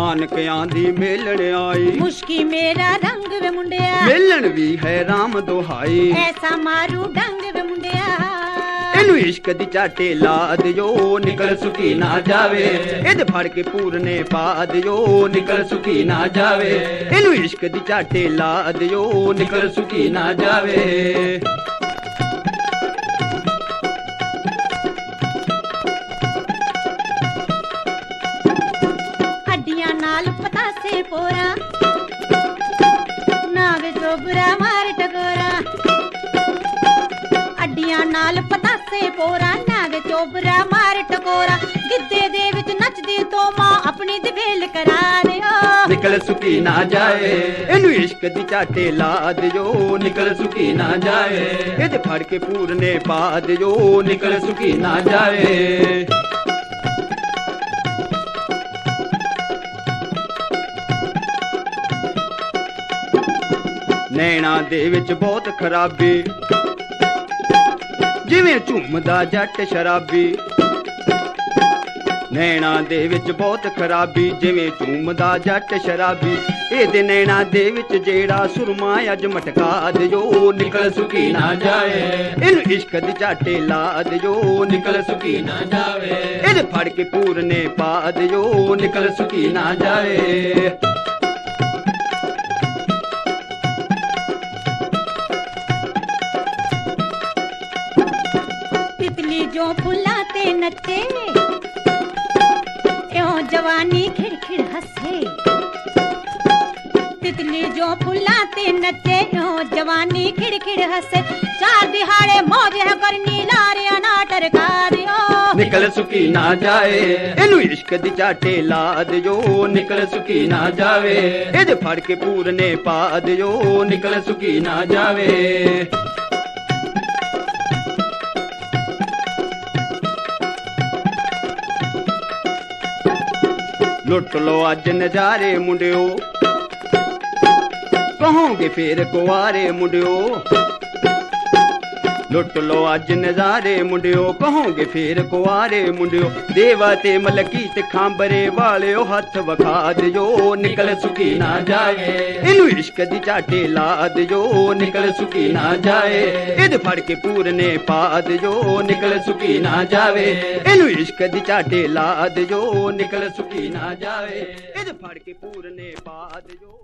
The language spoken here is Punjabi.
ਨਾਨਕਿਆਂ ਦੀ ਮੇਲਣ ਆਈ। ਮੁਸ਼ਕੀ ਮੇਰਾ ਰੰਗ ਵੇ ਮੁੰਡਿਆ। ਮੇਲਣ ਵੀ ਹੈ RAM ਦੁਹਾਈ। ਐਸਾ ਮਾਰੂ ਡੰਗ ਵੇ ਮੁੰਡਿਆ। ਇਹਨੂੰ ਇਸ਼ਕ ਦੀ ਝਾਟੇ ਲਾ ਦਿਓ ਨਿਕਲ ਸੁਕੀ ਨਾ ਜਾਵੇ। ਇਹਦੇ ਫੜ ਕੇ ਪੂਰਨੇ ਪਾ ਦਿਓ ਨਿਕਲ ਸੁਕੀ ਨਾ ਜਾਵੇ। ਇਹਨੂੰ ਇਸ਼ਕ ਦੀ ਝਾਟੇ ਲਾ ਦਿਓ ਨਿਕਲ ਸੁਕੀ ਨਾ ਜਾਵੇ। ਪਤਾਸੇ ਪੋਰਾ। ਨਾ ਵੇ ਜੋਬਰਾ ਮਾਰ ਟਗੋਰਾ ਨਾਲ ਪਤਾਸੇ ਪੋਰਾ ਨਾ ਚੋਬਰਾ ਮਾਰ ਟਗੋਰਾ ਗਿੱਧੇ ਦੇ ਵਿੱਚ ਨੱਚਦੀ ਤੋ ਆਪਣੀ ਦਵੇਲ ਕਰਾ ਦਿਓ। ਨਿਕਲ ਸੁਕੀ ਨਾ ਜਾਏ, ਇਹਨੂੰ ਇਸ਼ਕ ਦੀ ਝਾਟੇ ਲਾ ਦਿਓ। ਨਿਕਲ ਸੁਕੀ ਨਾ ਜਾਏ, ਇਹਦੇ ਫੜ ਕੇ ਪੂਰਨੇ ਪਾ ਦਿਓ। ਨਿਕਲ ਸੁਕੀ ਨਾ ਜਾਏ। ਨੈਣਾ ਦੇ ਵਿੱਚ ਬਹੁਤ ਖਰਾਬੀ। ਜਿਵੇਂ ਝੁੰਮਦਾ ਜੱਟ ਸ਼ਰਾਬੀ। ਨੈਣਾ ਦੇ ਵਿੱਚ ਬਹੁਤ ਖਰਾਬੀ, ਜਿਵੇਂ ਝੂਮਦਾ ਜੱਟ ਸ਼ਰਾਬੀ। ਇਹਦੇ ਨੈਣਾ ਦੇ ਵਿੱਚ ਜਿਹੜਾ ਸੁਰਮਾ ਅੱਜ ਮਟਕਾ ਦਿਓ, ਨਿਕਲ ਸੁਕੀ ਨਾ ਜਾਏ। ਇਹਨੂੰ ਇਸ਼ਕ ਦੀ ਝਾਟੇ ਲਾ ਦਿਓ, ਨਿਕਲ ਸੁਕੀ ਨਾ ਜਾਵੇ। ਇਹਦੇ ਫੜ ਕੇ ਪੂਰਨੇ ਪਾ ਦਿਓ, ਨਿਕਲ ਸੁਕੀ ਨਾ ਜਾਏ। ਤਿਤਲੀ ਜੋ ਫੁੱਲਾਂ ਤੇ ਨੱਚੇ ਇਉਂ ਜਵਾਨੀ ਖਿੜਖਿੜ ਹੱਸੇ ਤਿਤਲੀ ਜੋ ਫੁੱਲਾਂ ਤੇ ਨੱਚੇ ਇਉਂ ਜਵਾਨੀ ਖਿੜਖਿੜ ਹੱਸੇ ਚਾਰ ਦਿਹਾੜੇ ਮੌਜ ਹੈ ਕਰਨੀ ਲਾਰਿਆਂ ਨਾ ਟਰਕਾ ਦਿਓ ਨਿਕਲ ਸੁਕੀ ਨਾ ਜਾਏ ਇਹਨੂੰ ਇਸ਼ਕ ਦੀ ਝਾਟੇ ਲਾ ਦਿਓ ਨਿਕਲ ਸੁਕੀ ਨਾ ਜਾਵੇ ਇਹਦੇ ਫੜ ਕੇ ਪੂਰਨੇ ਪਾ ਦਿਓ ਨਿਕਲ ਲੁੱਟ ਲੋ ਅੱਜ ਨਜ਼ਾਰੇ ਮੁੰਡਿਓ। ਕਹੋਗੇ ਫੇਰ ਕੁਆਰੇ ਮੁੰਡਿਓ। ਲੁੱਟ ਲੋ ਅੱਜ ਨਜ਼ਾਰੇ ਮੁੰਡਿਓ, ਕਹੋਗੇ ਫੇਰ ਕੁਆਰੇ ਮੁੰਡਿਓ। ਦੇਵਾ ਤੇ ਮਲਕੀ ਤੇ ਖਾਂਬਰੇ ਵਾਲਿਓ, ਹੱਥ ਵਖਾ ਦਿਓ, ਨਿਕਲ ਸੁਕੀ ਨਾ ਜਾਏ। ਇਹਨੂੰ ਇਸ਼ਕ ਦੀ ਝਾਟੇ ਲਾ ਦਿਓ, ਨਿਕਲ ਸੁਕੀ ਨਾ ਜਾਏ। ਇਹਦੇ ਫੜ ਕੇ ਪੂਰਨੇ ਪਾ ਦਿਓ, ਨਿਕਲ ਸੁਕੀ ਨਾ ਜਾਵੇ। ਇਹਨੂੰ ਇਸ਼ਕ ਦੀ ਝਾਟੇ ਲਾ ਦਿਓ, ਨਿਕਲ ਸੁਕੀ ਨਾ ਜਾਵੇ। ਇਹਦੇ ਫੜ ਕੇ ਪੂਰਨੇ ਪਾ ਦਿਓ।